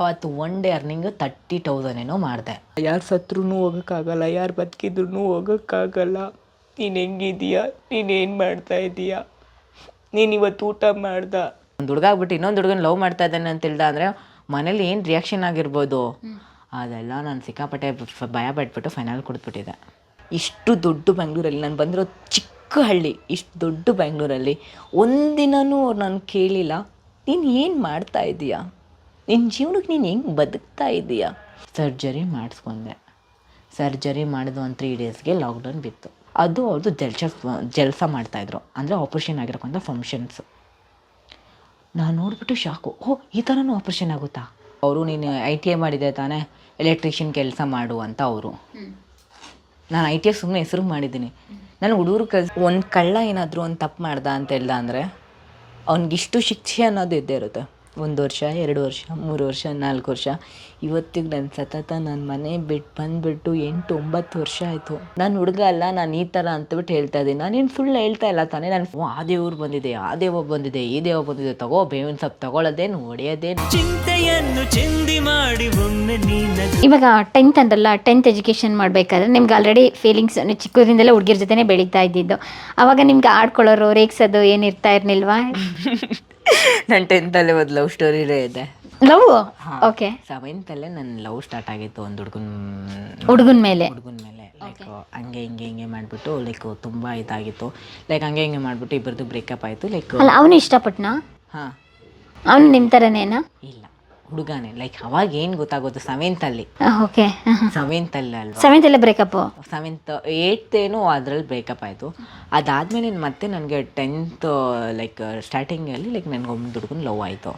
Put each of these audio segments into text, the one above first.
ಅವತ್ತು one day earning thirty thousand ಏನೋ ಮಾಡಿದೆ. ಯಾರು ಸತ್ರೂ ಹೋಗೋಕ್ಕಾಗಲ್ಲ ಯಾರು ಬದುಕಿದ್ರು ಹೋಗೋಕ್ಕಾಗಲ್ಲ. ನೀನು ಹೆಂಗಿದೀಯ? ನೀನೇನು ಮಾಡ್ತಾ ಇದೀಯ? ನೀನು ಇವತ್ತು ಊಟ ಮಾಡ್ದ? ಒಂದು ಹುಡುಗ ಆಗ್ಬಿಟ್ಟು ಇನ್ನೊಂದು ಹುಡುಗನ ಲವ್ ಮಾಡ್ತಾ ಇದ್ದಾನೆ ಅಂತ ಹೇಳ್ದ ಅಂದರೆ ಮನೇಲಿ ಏನು ರಿಯಾಕ್ಷನ್ ಆಗಿರ್ಬೋದು? ಅದೆಲ್ಲ ನಾನು ಸಿಕ್ಕಾಪಟ್ಟೆ ಭಯ ಪಟ್ಬಿಟ್ಟು ಫೈನಲ್ ಕೊಡ್ಬಿಟ್ಟಿದ್ದೆ ಇಷ್ಟು ದೊಡ್ಡ ಬೆಂಗಳೂರಲ್ಲಿ ನಾನು ಬಂದಿರೋ ಚಿಕ್ಕ ಹಳ್ಳಿ ಇಷ್ಟು ದೊಡ್ಡ ಬೆಂಗಳೂರಲ್ಲಿ ಒಂದಿನೂ ಅವ್ರು ನಾನು ಕೇಳಿಲ್ಲ. ನೀನು ಏನು ಮಾಡ್ತಾ ಇದೀಯಾ? ನಿನ್ನ ಜೀವನಕ್ಕೆ ನೀನು ಹೆಂಗೆ ಬದುಕ್ತಾ ಇದೀಯಾ? ಸರ್ಜರಿ ಮಾಡಿಸ್ಕೊಂಡೆ. ಸರ್ಜರಿ ಮಾಡಿದ ಒಂದು ತ್ರೀ ಡೇಸ್ಗೆ ಲಾಕ್ಡೌನ್ ಬಿತ್ತು. ಅದು ಅವ್ರದ್ದು ಜಲ್ಸ ಜಲ್ಸ ಮಾಡ್ತಾಯಿದ್ರು. ಅಂದರೆ ಆಪ್ರೇಷನ್ ಆಗಿರೋಕ್ಕಂಥ ಫಂಕ್ಷನ್ಸ್ ನಾನು ನೋಡಿಬಿಟ್ಟು ಶಾಕು ಓ, ಈ ಥರನೂ ಆಪ್ರೇಷನ್ ಆಗುತ್ತಾ? ಅವರು ನೀನು ಐ ಟಿ ಐ ಮಾಡಿದೆ ತಾನೇ ಎಲೆಕ್ಟ್ರಿಷಿಯನ್ ಕೆಲಸ ಮಾಡು ಅಂತ ಅವರು. ನಾನು ಐ ಟಿ ಐ ಸುಮ್ಮನೆ ಹೆಸರು ಮಾಡಿದ್ದೀನಿ. ನಾನು ಹುಡುಗರು ಕಲ್ ಒಂದು ಕಳ್ಳ ಏನಾದರೂ ಒಂದು ತಪ್ಪು ಮಾಡ್ದ ಅಂತ ಹೇಳ್ದ ಅಂದರೆ ಅವ್ನಿಗಿಷ್ಟು ಶಿಕ್ಷೆ ಅನ್ನೋದು ಇದ್ದೇ ಇರುತ್ತೆ. ಒಂದು ವರ್ಷ ಎರಡು ವರ್ಷ ಮೂರು ವರ್ಷ ನಾಲ್ಕು ವರ್ಷ. ಇವತ್ತಿಗೆ ನಾನು ಸತತ ನನ್ನ ಮನೆ ಬಿಟ್ಟು ಬಂದುಬಿಟ್ಟು ಎಂಟು ಒಂಬತ್ತು ವರ್ಷ ಆಯಿತು. ನಾನು ಹುಡುಗ ಅಲ್ಲ ನಾನು ಈ ಥರ ಅಂತಬಿಟ್ಟು ಹೇಳ್ತಾ ಇದ್ದೀನಿ. ನಾನೇನು ಸುಳ್ಳು ಹೇಳ್ತಾ ಇಲ್ಲ ತಾನೇ. ನಾನು ಆ ದೇವ್ರು ಬಂದಿದೆ ಆ ದೇವ ಬಂದಿದೆ ಈ ದೇವ ಬಂದಿದೆ. ತಗೋ ಬೇವಿನ ಸೊಪ್ಪು ತಗೊಳ್ಳೋದೇನು ಹೊಡೆಯೋದೇನು. ಚಿಂತೆಯನ್ನು ಚಿಂದಿ ಮಾಡಿ ಒಮ್ಮೆ ನೀನ ಇವಾಗ ಟೆಂತ್ ಅಂದ್ರಲ್ಲ ಟೆಂತ್ ಎಜುಕೇಷನ್ ಮಾಡಬೇಕಾದ್ರೆ ನಿಮ್ಗೆ ಆಲ್ರೆಡಿ ಫೀಲಿಂಗ್ಸ್ ಚಿಕ್ಕದಿಂದಲೇ ಹುಡುಗಿರ ಜೊತೆನೇ ಬೆಳೀತಾ ಇದ್ದಿದ್ದು. ಅವಾಗ ನಿಮ್ಗೆ ಆಡ್ಕೊಳ್ಳೋರು ರೇಗ್ಸೋದು ಏನು ಇರ್ತಾ ಇರ್ಲಿಲ್ವಾ? ನನ್ನ ಟೆಂತಲ್ಲೇ ಒಂದು ಲವ್ ಸ್ಟೋರಿ ಇದೆ. ಲವ್ ಓಕೆ ಸೆವೆಂತಲ್ಲೇ ನನ್ನ ಲವ್ ಸ್ಟಾರ್ಟ್ ಆಗಿತ್ತು ಒಂದು ಹುಡುಗನ ಹುಡುಗನ ಮೇಲೆ. ಹುಡುಗನ ಮೇಲೆ. ಲೈಕ್ ಹಂಗೆ ಹಿಂಗೆ ಹಿಂಗೆ ಮಾಡಿಬಿಟ್ಟು ಲೈಕ್ ತುಂಬ ಇದಾಗಿತ್ತು. ಲೈಕ್ ಹಂಗೆ ಹಿಂಗೆ ಮಾಡಿಬಿಟ್ಟು ಇಬ್ಬರದು ಬ್ರೇಕಪ್ ಆಯಿತು. ಲೈಕ್ ಅವನು ಇಷ್ಟಪಟ್ಟನಾ ಹಾಂ. ಅವನು ನಿಮ್ಮ ಥರನೇನಾ ಇಲ್ಲ. ಹುಡುಗನೇ. ಲೈಕ್ ಅವಾಗ ಏನು ಗೊತ್ತಾಗೋದು? ಸೆವೆಂತಲ್ಲಿ. ಓಕೆ ಸೆವೆಂತಲ್ಲಿ ಅಲ್ವಾ? ಸೆವೆಂತಲ್ಲಿ ಬ್ರೇಕಪ್ ಸೆವೆಂತ್ ಏಯ್ತ್ ಏನೋ ಅದ್ರಲ್ಲಿ ಬ್ರೇಕಪ್ ಆಯಿತು. ಅದಾದ್ಮೇಲೆ ಮತ್ತೆ ನನಗೆ ಟೆಂತ್ ಲೈಕ್ ಸ್ಟಾರ್ಟಿಂಗಲ್ಲಿ ಲೈಕ್ ನನಗೆ ಒಂದು ಹುಡುಗನ ಲವ್ ಆಯಿತು.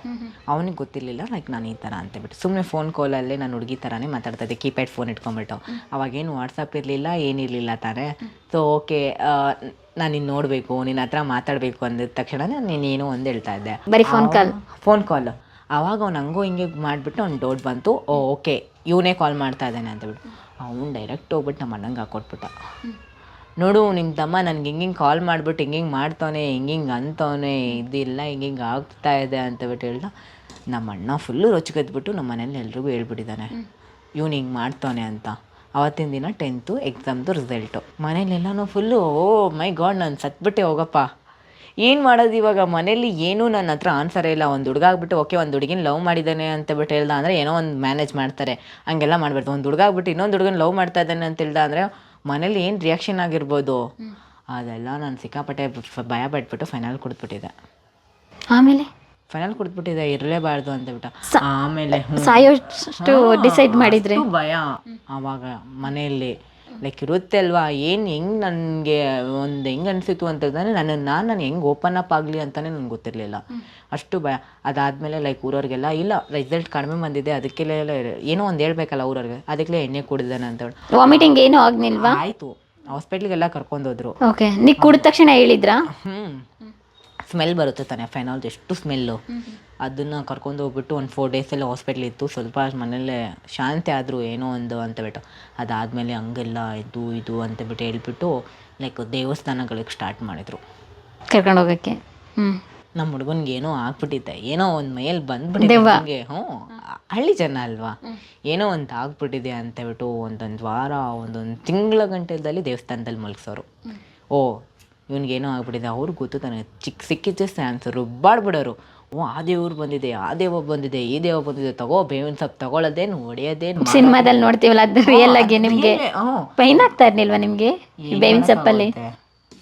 ಅವನಿಗೆ ಗೊತ್ತಿರಲಿಲ್ಲ ಲೈಕ್ ನಾನು ಈ ಥರ ಅಂತೇಳ್ಬಿಟ್ಟು ಸುಮ್ಮನೆ ಫೋನ್ ಕಾಲಲ್ಲೇ ನಾನು ಹುಡುಗಿ ಥರನೇ ಮಾತಾಡ್ತಾ ಇದ್ದೆ. ಕೀಪ್ಯಾಡ್ ಫೋನ್ ಇಟ್ಕೊಂಬಿಟ್ಟು ಅವಾಗೇನು ವಾಟ್ಸಪ್ ಇರಲಿಲ್ಲ ಏನಿರಲಿಲ್ಲ ತಾನೇ. ಸೊ ಓಕೆ ನಾನು ನಿನ್ನ ನೋಡಬೇಕು ನಿನ್ನ ಹತ್ರ ಮಾತಾಡಬೇಕು ಅಂದಿದ ತಕ್ಷಣ ನೀನೇನೋ ಒಂದು ಹೇಳ್ತಾ ಇದ್ದೆ. ಬರೀ ಫೋನ್ ಕಾಲ್ ಫೋನ್ ಕಾಲ್ ಆವಾಗ ಅವ್ನು ಹಂಗೋ ಹಿಂಗೆ ಮಾಡಿಬಿಟ್ಟು ಅವ್ನು ಡೌಟ್ ಬಂತು ಓಕೆ, ಇವನೇ ಕಾಲ್ ಮಾಡ್ತಾ ಇದ್ದಾನೆ ಅಂತಬಿಟ್ಟು ಅವ್ನು ಡೈರೆಕ್ಟ್ ಹೋಗ್ಬಿಟ್ಟು ನಮ್ಮ ಅಣ್ಣಂಗೆ ಹಾಕೊಟ್ಬಿಟ್ಟ. ನೋಡು ನಿಮ್ಮ ತಮ್ಮ ನನಗೆ ಹಿಂಗೆ ಹಿಂಗೆ ಕಾಲ್ ಮಾಡಿಬಿಟ್ಟು ಹಿಂಗೆ ಹಿಂಗೆ ಮಾಡ್ತಾನೆ ಹಿಂಗೆ ಹಿಂಗೆ ಅಂತವನೆ, ಇದಿಲ್ಲ, ಹಿಂಗೆ ಹಿಂಗೆ ಆಗ್ತಾ ಇದೆ ಅಂತಬಿಟ್ಟು ಹೇಳ್ದ. ನಮ್ಮ ಅಣ್ಣ ಫುಲ್ಲು ರೊಚ್ಚಿಗೆದ್ಬಿಟ್ಟು ನಮ್ಮ ಮನೇಲಿ ಎಲ್ರಿಗೂ ಹೇಳ್ಬಿಟ್ಟಿದ್ದಾನೆ. ಇವ್ನು ಹಿಂಗೆ ಮಾಡ್ತಾನೆ ಅಂತ. ಅವತ್ತಿನ ದಿನ ಟೆಂತು ಎಕ್ಸಾಮ್ದು ರಿಸಲ್ಟು ಮನೇಲೆಲ್ಲನೂ ಫುಲ್ಲು ಓ ಮೈ ಗಾಡ್ ನಾನು ಸತ್ಬಿಟ್ಟೆ ಹೋಗಪ್ಪ. ಏನು ಮಾಡೋದು ಇವಾಗ? ಮನೇಲಿ ಏನೂ ನನ್ನ ಹತ್ರ ಆನ್ಸರೇ ಇಲ್ಲ. ಒಂದು ಹುಡುಗ ಆಗ್ಬಿಟ್ಟು ಓಕೆ ಒಂದು ಹುಡುಗಿನ ಲವ್ ಮಾಡಿದ್ದಾನೆ ಅಂತ ಬಿಟ್ಟು ಹೇಳ್ದ ಅಂದರೆ ಏನೋ ಒಂದು ಮ್ಯಾನೇಜ್ ಮಾಡ್ತಾರೆ. ಹಂಗೆಲ್ಲ ಮಾಡಬಾರ್ದು ಒಂದು ಹುಡುಗ ಆಗ್ಬಿಟ್ಟು ಇನ್ನೊಂದು ಹುಡುಗನ ಲವ್ ಮಾಡ್ತಾ ಇದ್ದಾನೆ ಅಂತ ಹೇಳ್ದ ಅಂದರೆ ಮನೇಲಿ ಏನು ರಿಯಾಕ್ಷನ್ ಆಗಿರ್ಬೋದು? ಅದೆಲ್ಲ ನಾನು ಸಿಕ್ಕಾಪಟ್ಟೆ ಭಯ ಪಟ್ಬಿಟ್ಟು ಫೈನಲ್ ಕೊಡ್ಬಿಟ್ಟಿದೆ ಆಮೇಲೆ? ಫೈನಲ್ ಕೊಡ್ಬಿಟ್ಟಿದ್ದೆ ಇರಲೇಬಾರ್ದು ಅಂತ ಬಿಟ್ಟು. ಆಮೇಲೆ ಸಾಯೋಷ್ಟು ಡಿಸೈಡ್ ಮಾಡಿದ್ರೆ? ಭಯ ಆವಾಗ ಮನೆಯಲ್ಲಿ. ಲೈಕ್ ಇರುತ್ತೆ ಅಲ್ವಾ ಏನು ಹೆಂಗೆ ನನಗೆ ಒಂದು ಹೆಂಗೆ ಅನಿಸಿತು ಅಂತಂದರೆ ನನ್ನ ನಾನು ನಾನು ಹೆಂಗೆ ಓಪನ್ ಅಪ್ ಆಗಲಿ ಅಂತಲೇ ನನಗೆ ಗೊತ್ತಿರಲಿಲ್ಲ. ಅಷ್ಟು ಭಯ. ಅದಾದಮೇಲೆ ಲೈಕ್ ಊರವ್ರಿಗೆಲ್ಲ ಇಲ್ಲ ರಿಸಲ್ಟ್ ಕಡಿಮೆ ಬಂದಿದೆ ಅದಕ್ಕೆಲ್ಲ ಏನೋ ಒಂದು ಹೇಳ್ಬೇಕಲ್ಲ ಊರವ್ರಿಗೆ. ಅದಕ್ಕೆ ಎಣ್ಣೆ ಕುಡಿದಾನೆ ಅಂತ ಹೇಳಿ. ವಾಮಿಟಿಂಗ್ ಏನೂ ಆಗ್ನಿಲ್ವಾ ಆಯಿತು. ಹಾಸ್ಪಿಟ್ಲಿಗೆಲ್ಲ ಕರ್ಕೊಂಡೋದ್ರು. ಓಕೆ ನೀವು ಕುಡಿದ ತಕ್ಷಣ ಹೇಳಿದ್ರಾ? ಹ್ಞೂ ಸ್ಮೆಲ್ ಬರುತ್ತೆ ತಾನೆ ಫೈನಾಲ್ ಎಷ್ಟು ಸ್ಮೆಲ್ಲು ಅದನ್ನು ಕರ್ಕೊಂಡು ಹೋಗ್ಬಿಟ್ಟು ಒಂದು ಫೋರ್ ಡೇಸಲ್ಲಿ ಹಾಸ್ಪಿಟ್ಲ್ ಇತ್ತು. ಸ್ವಲ್ಪ ಮನೇಲೆ ಶಾಂತಿ ಆದರು ಏನೋ ಒಂದು ಅಂತ ಬಿಟ್ಟು. ಅದಾದಮೇಲೆ ಹಂಗೆಲ್ಲ ಇದು ಇದು ಅಂತ ಬಿಟ್ಟು ಹೇಳ್ಬಿಟ್ಟು ಲೈಕ್ ದೇವಸ್ಥಾನಗಳಿಗೆ ಸ್ಟಾರ್ಟ್ ಮಾಡಿದರು. ಕರ್ಕೊಂಡು ಹೋಗೋಕ್ಕೆ? ಹ್ಞೂ ನಮ್ಮ ಹುಡುಗನಿಗೆ ಏನೋ ಆಗ್ಬಿಟ್ಟಿದೆ. ಏನೋ ಒಂದು ಮೈಯಲ್ಲಿ ಬಂದ್ಬಿಟ್ಟಿದೆ ಹಂಗೆ ಹ್ಞೂ. ಹಳ್ಳಿ ಜನ ಅಲ್ವಾ? ಏನೋ ಒಂದು ಆಗ್ಬಿಟ್ಟಿದೆ ಅಂತ ಹೇಳ್ಬಿಟ್ಟು ಒಂದೊಂದು ವಾರ ಒಂದೊಂದು ತಿಂಗಳ ಗಂಟೆದಲ್ಲಿ ದೇವಸ್ಥಾನದಲ್ಲಿ ಮಲಗಿಸೋರು. ಓ ಇವನಿಗೇನೋ ಆಗ್ಬಿಟ್ಟಿದೆ. ಅವ್ರಿಗೆ ಗೊತ್ತು ತಾನೆ ಚಿಕ್ಕ ಸಿಕ್ಕಿದ್ದೆ ಸ್ಯಾನ್ಸರು ರುಬ್ಬಾಡ್ಬಿಡೋರು. ಓ ಆ ದೇವ್ರು ಬಂದಿದೆ ಆ ದೇವ ಬಂದಿದೆ ಈ ದೇವ ಬಂದಿದೆ. ತಗೋ ಬೇವಿನ ಸೊಪ್ಪು ತಗೊಳ್ಳೋದೇನು ಹೊಡೆಯೋದೇನು ಸಿನಿಮಾದಲ್ಲಿ ನೋಡ್ತೀವಲ್ಲ ಅದು ರಿಯಲ್ ಆಗಿ ನಿಮಗೆ? ಹ್ಞೂ. ಪೈನ್ ಆಗ್ತಾ ಇರ್ಲಿಲ್ವಾ ನಿಮಗೆ? ಬೇವಿನ ಸೊಪ್ಪಲ್ಲಿ?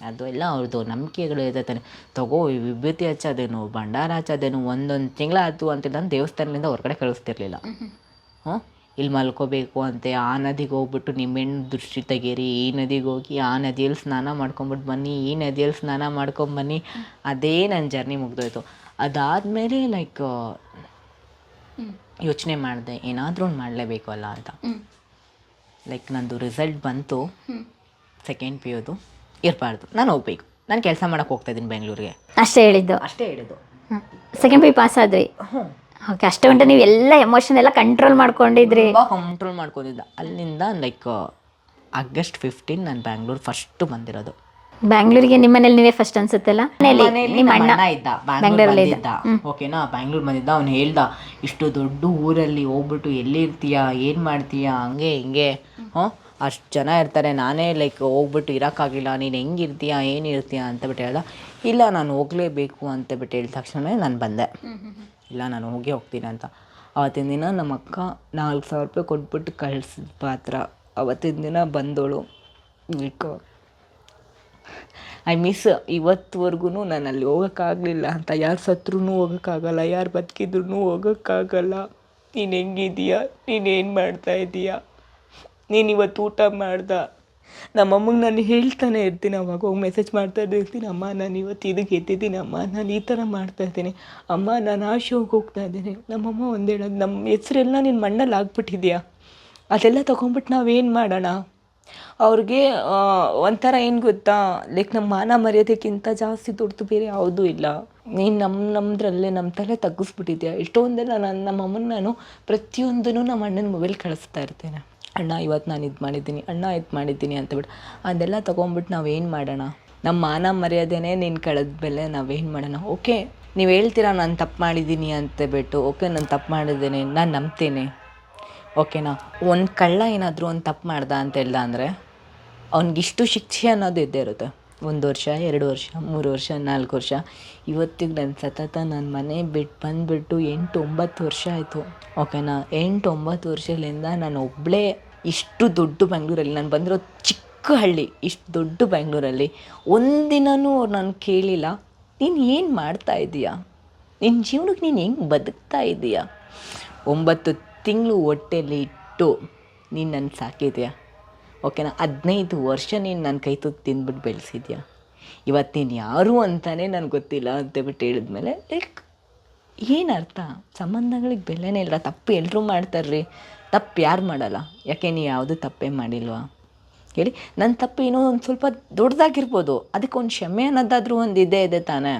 ಅದು ಎಲ್ಲ ಅವ್ರದ್ದು ನಂಬಿಕೆಗಳು ಇದೆ ತಾನೆ ತಗೋ ಈ ವಿಭೂತಿ ಹಚ್ಚೋದೇನು ಭಂಡಾರ ಹಚ್ಚೋದೇನು ಒಂದೊಂದು ತಿಂಗಳಾಯ್ತು ಅಂತ ನಾನು ದೇವಸ್ಥಾನದಿಂದ ಹೊರಗಡೆ ಕಳಿಸ್ತಿರ್ಲಿಲ್ಲ. ಹ್ಞೂ ಇಲ್ಲಿ ಮಲ್ಕೋಬೇಕು ಅಂತೆ ಆ ನದಿಗೆ ಹೋಗ್ಬಿಟ್ಟು ನಿಮ್ಮೆಣ್ಣು ದೃಷ್ಟಿ ತೆಗೀರಿ ಈ ನದಿಗೆ ಹೋಗಿ ಆ ನದಿಯಲ್ಲಿ ಸ್ನಾನ ಮಾಡ್ಕೊಂಬಿಟ್ಟು ಬನ್ನಿ ಈ ನದಿಯಲ್ಲಿ ಸ್ನಾನ ಮಾಡ್ಕೊಂಬನ್ನಿ. ಅದೇ ನನ್ನ ಜರ್ನಿ ಮುಗ್ದೋಯ್ತು. ಅದಾದಮೇಲೆ ಲೈಕ್ ಯೋಚನೆ ಮಾಡಿದೆ ಏನಾದರೂ ಒಂದು ಮಾಡಲೇಬೇಕು ಅಲ್ಲ ಅಂತ. ಲೈಕ್ ನಂದು ರಿಸಲ್ಟ್ ಬಂತು. ಸೆಕೆಂಡ್ ಪಿ ಯುದು ಇರಬಾರ್ದು. ನಾನು ಹೋಗ್ಬೇಕು. ನಾನು ಕೆಲಸ ಮಾಡೋಕೆ ಹೋಗ್ತಾ ಇದ್ದೀನಿ ಬೆಂಗಳೂರಿಗೆ. ಅಷ್ಟೇ ಹೇಳಿದ್ದು. ಅಷ್ಟೇ ಹೇಳಿದ್ದು. ಸೆಕೆಂಡ್ ಪಿ ಪಾಸ್ ಆದ್ರಿ? ಓಕೆ ಅಷ್ಟೇ ಗಂಟೆ ನೀವು ಎಲ್ಲ ಎಮೋಷನ್ ಎಲ್ಲ ಕಂಟ್ರೋಲ್ ಮಾಡ್ಕೊಂಡಿದ್ರಿ. ಕಂಟ್ರೋಲ್ ಮಾಡ್ಕೊಂಡಿದ್ದ. ಅಲ್ಲಿಂದ ಲೈಕ್ ಆಗಸ್ಟ್ ಫಿಫ್ಟೀನ್ ನಾನು ಬ್ಯಾಂಗ್ಳೂರ್ ಫಸ್ಟು ಬಂದಿರೋದು. ಬ್ಯಾಂಗ್ಳೂರಿಗೆ ನಿಮ್ಮ ಮನೇಲಿ ನೀವೇ ಫಸ್ಟ್ ಅನ್ಸುತ್ತಲ್ಲ? ನಿಮ್ಮ ಅಣ್ಣ ಇದ್ದ ಇದ್ದ. ಓಕೆನಾ ಬ್ಯಾಂಗ್ಳೂರ್ ಬಂದಿದ್ದ ಅವ್ನು ಹೇಳ್ದ ಇಷ್ಟು ದೊಡ್ಡ ಊರಲ್ಲಿ ಹೋಗ್ಬಿಟ್ಟು ಎಲ್ಲಿರ್ತೀಯ? ಏನು ಮಾಡ್ತೀಯ? ಹಂಗೆ ಹಿಂಗೆ. ಹ್ಞೂ ಅಷ್ಟು ಜನ ಇರ್ತಾರೆ. ನಾನೇ ಲೈಕ್ ಹೋಗ್ಬಿಟ್ಟು ಇರೋಕ್ಕಾಗಿಲ್ಲ. ನೀನು ಹೆಂಗಿರ್ತೀಯ ಏನಿರ್ತೀಯ ಅಂತ ಬಿಟ್ಟು ಹೇಳ್ದ. ಇಲ್ಲ ನಾನು ಹೋಗಲೇಬೇಕು. ಅಂತ ಬಿಟ್ಟು ಹೇಳಿದ ತಕ್ಷಣ ನಾನು ಬಂದೆ. ಇಲ್ಲ ನಾನು ಹೋಗೇ ಹೋಗ್ತೀನಿ ಅಂತ. ಅವತ್ತಿನ ದಿನ ನಮ್ಮ ಅಕ್ಕ ನಾಲ್ಕು ಸಾವಿರ ರೂಪಾಯಿ ಕೊಟ್ಬಿಟ್ಟು ಕಳ್ಸಿದ ಪಾತ್ರ. ಅವತ್ತಿನ ದಿನ ಬಂದೋಳು. ಲೈಕ್ ಐ ಮಿಸ್ ಇವತ್ತುವರೆಗೂ ನಾನು ಅಲ್ಲಿ ಹೋಗೋಕ್ಕಾಗಲಿಲ್ಲ ಅಂತ. ಯಾರು ಸತ್ರೂ ಹೋಗೋಕ್ಕಾಗಲ್ಲ, ಯಾರು ಬದುಕಿದ್ರು ಹೋಗೋಕ್ಕಾಗಲ್ಲ. ನೀನು ಹೆಂಗಿದೀಯ ಮಾಡ್ತಾ ಇದೀಯ? ನೀನು ಇವತ್ತು ಊಟ ಮಾಡ್ದ? ನಮ್ಮಮ್ಮಗೆ ನಾನು ಹೇಳ್ತಾನೆ ಇರ್ತೀನಿ ಅವಾಗ. ಹೋಗಿ ಮೆಸೇಜ್ ಮಾಡ್ತಾ ಇರ್ತೀನಿ. ಅಮ್ಮ, ನಾನು ಇವತ್ತು ಇದಕ್ಕೆ ಎತ್ತಿದ್ದೀನಿ. ಅಮ್ಮ, ನಾನು ಈ ಥರ ಮಾಡ್ತಾ ಇದ್ದೀನಿ. ಅಮ್ಮ, ನಾನು ಆ ಶೋಗೆ ಹೋಗ್ತಾ ಇದ್ದೀನಿ. ನಮ್ಮಮ್ಮ ಒಂದು ಹೇಳೋದು ನಮ್ಮ ಹೆಸರೆಲ್ಲ ನಿನ್ನ ಮಣ್ಣಲ್ಲಿ ಆಗ್ಬಿಟ್ಟಿದ್ಯಾ? ಅದೆಲ್ಲ ತೊಗೊಂಬಿಟ್ಟು ನಾವೇನು ಮಾಡೋಣ? ಅವ್ರಿಗೆ ಒಂಥರ ಏನು ಗೊತ್ತಾ? ಲೈಕ್ ನಮ್ಮ ಮಾನ ಮರ್ಯಾದೆಗಿಂತ ಜಾಸ್ತಿ ದುಡ್ದು ಬೇರೆ ಯಾವುದೂ ಇಲ್ಲ. ನೀನು ನಮ್ಮ ನಮ್ಮದ್ರಲ್ಲೇ ನಮ್ಮ ತಲೆ ತಗ್ಗಿಸ್ಬಿಟ್ಟಿದ್ಯಾ? ಎಷ್ಟೊಂದೆಲ್ಲ ನಾನು ನಮ್ಮ ಅಮ್ಮನ ನಾನು ಪ್ರತಿಯೊಂದನ್ನು ನಮ್ಮ ಅಣ್ಣನ ಮೊಬೈಲ್ ಕಳಿಸ್ತಾ ಇರ್ತೇನೆ. ಅಣ್ಣ ಇವತ್ತು ನಾನು ಇದು ಮಾಡಿದ್ದೀನಿ. ಅಣ್ಣ, ಇದು ಮಾಡಿದ್ದೀನಿ ಅಂತಬಿಟ್ಟು ಅದೆಲ್ಲ ತೊಗೊಂಬಿಟ್ಟು ನಾವೇನು ಮಾಡೋಣ? ನಮ್ಮ ಮಾನ ಮರ್ಯಾದೆನೇ ನೀನು ಕಳೆದ ಮೇಲೆ ನಾವೇನು ಮಾಡೋಣ? ಓಕೆ, ನೀವು ಹೇಳ್ತೀರಾ ನಾನು ತಪ್ಪು ಮಾಡಿದ್ದೀನಿ ಅಂತ ಬಿಟ್ಟು, ಓಕೆ ನಾನು ತಪ್ಪು ಮಾಡಿದ್ದೇನೆ, ನಾನು ನಂಬ್ತೇನೆ. ಓಕೆನಾ? ಒಂದು ಕಳ್ಳ ಏನಾದರೂ ಒಂದು ತಪ್ಪು ಮಾಡ್ದ ಅಂತ ಹೇಳ್ದ ಅಂದರೆ ಅವ್ನಿಗಿಷ್ಟು ಶಿಕ್ಷೆ ಅನ್ನೋದು ಇದ್ದೇ ಇರುತ್ತೆ. ಒಂದು ವರ್ಷ, ಎರಡು ವರ್ಷ, ಮೂರು ವರ್ಷ, ನಾಲ್ಕು ವರ್ಷ. ಇವತ್ತಿಗೆ ನಾನು ಸತತ ನನ್ನ ಮನೆ ಬಿಟ್ಟು ಬಂದುಬಿಟ್ಟು ಎಂಟು ಒಂಬತ್ತು ವರ್ಷ ಆಯಿತು. ಓಕೆನಾ? ಎಂಟು ಒಂಬತ್ತು ವರ್ಷದಿಂದ ನಾನು ಒಬ್ಬಳೇ ಇಷ್ಟು ದೊಡ್ಡ ಬೆಂಗಳೂರಲ್ಲಿ. ನಾನು ಬಂದಿರೋ ಚಿಕ್ಕ ಹಳ್ಳಿ, ಇಷ್ಟು ದೊಡ್ಡ ಬೆಂಗಳೂರಲ್ಲಿ. ಒಂದಿನವೂ ಅವ್ರು ನಾನು ಕೇಳಿಲ್ಲ. ನೀನು ಏನು ಮಾಡ್ತಾ ಇದ್ದೀಯಾ ನಿನ್ನ ಜೀವನಕ್ಕೆ ನೀನು ಹೆಂಗೆ ಬದುಕ್ತಾ ಇದ್ದೀಯಾ ಒಂಬತ್ತು ತಿಂಗಳು ಹೊಟ್ಟೆಯಲ್ಲಿ ಇಟ್ಟು, ನೀನು ನನ್ನ ಸಾಕಿದೆಯಾ? ಓಕೆನಾ? ಹದಿನೈದು ವರ್ಷ ನೀನು ನನ್ನ ಕೈ ತುತ್ತು ತಿಂದ್ಬಿಟ್ಟು ಬೆಳೆಸಿದ್ಯಾ? ಇವತ್ತು ನೀನು ಯಾರು ಅಂತಲೇ ನನಗೆ ಗೊತ್ತಿಲ್ಲ ಅಂತೇಳ್ಬಿಟ್ಟು ಹೇಳಿದ್ಮೇಲೆ ಲೈಕ್ ಏನು ಅರ್ಥ? ಸಂಬಂಧಗಳಿಗೆ ಬೆಲೆನೇ ಇಲ್ಲ. ತಪ್ಪು ಎಲ್ಲರೂ ಮಾಡ್ತಾರ್ರಿ. ತಪ್ಪು ಯಾರು ಮಾಡಲ್ಲ. ಯಾಕೆ ನೀ ಯಾವುದೂ ತಪ್ಪೇ ಮಾಡಿಲ್ವಾ? ಹೇಳಿ ನನ್ನ ತಪ್ಪು ಏನೋ ಒಂದು ಸ್ವಲ್ಪ ದೊಡ್ಡದಾಗಿರ್ಬೋದು ಅದಕ್ಕೆ ಒಂದು ಕ್ಷಮೆ ಅನ್ನೋದಾದ್ರೂ ಒಂದು ಇದೇ ಇದೆ ತಾನೆ.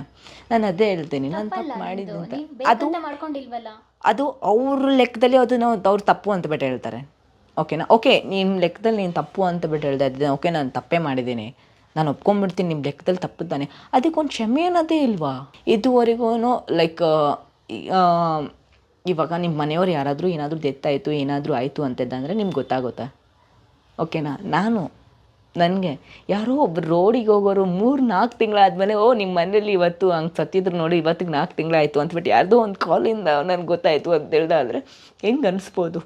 ನಾನು ಅದೇ ಹೇಳ್ತೀನಿ ನಾನು ತಪ್ಪು ಮಾಡಿದ್ದು ಅಂತ ಅದು ಮಾಡ್ಕೊಂಡಿಲ್ವಲ್ಲ? ಅದು ಅವ್ರ ಲೆಕ್ಕದಲ್ಲಿ ಅದನ್ನು ಅವ್ರು ತಪ್ಪು ಅಂತ ಬಿಟ್ಟು ಹೇಳ್ತಾರೆ. ಓಕೆನಾ? ಓಕೆ ನಿಮ್ಮ ಲೆಕ್ಕದಲ್ಲಿ ನೀನು ತಪ್ಪು ಅಂತ ಬಿಟ್ಟು ಹೇಳ್ತಾ ಅದನ್ನ ಓಕೆ ನಾನು ತಪ್ಪೇ ಮಾಡಿದ್ದೀನಿ. ನಾನು ಒಪ್ಕೊಂಡ್ಬಿಡ್ತೀನಿ ನಿಮ್ಮ ಲೆಕ್ಕದಲ್ಲಿ ತಪ್ಪು ತಾನೆ. ಅದಕ್ಕೊಂದು ಕ್ಷಮೆ ಅನ್ನೋದೇ ಇಲ್ವಾ? ಇದುವರೆಗೂ ಲೈಕ್ ಇವಾಗ ನಿಮ್ಮ ಮನೆಯವ್ರು ಯಾರಾದರೂ ಏನಾದರೂ ಡೆತ್ ಆಯಿತು ಏನಾದರೂ ಆಯಿತು ಅಂತಂದರೆ ನಿಮ್ಗೆ ಗೊತ್ತಾಗುತ್ತೆ. ಓಕೆನಾ? ನಾನು, ನನಗೆ ಯಾರೋ ಒಬ್ರು ರೋಡಿಗೆ ಹೋಗೋರು ಮೂರು ನಾಲ್ಕು ತಿಂಗಳಾದಮೇಲೆ, ಓ ನಿಮ್ಮ ಮನೇಲಿ ಇವತ್ತು ಹಂಗೆ ಸತ್ತಿದ್ರು ನೋಡಿ, ಇವತ್ತಿಗೆ ನಾಲ್ಕು ತಿಂಗಳಾಯಿತು ಅಂದ್ಬಿಟ್ಟು ಯಾರ್ದೋ ಒಂದು ಕಾಲಿಂದ ನನಗೆ ಗೊತ್ತಾಯಿತು ಅಂತ ಹೇಳ್ದಾದ್ರೆ ಹೆಂಗೆ ಅನಿಸ್ಬೋದು?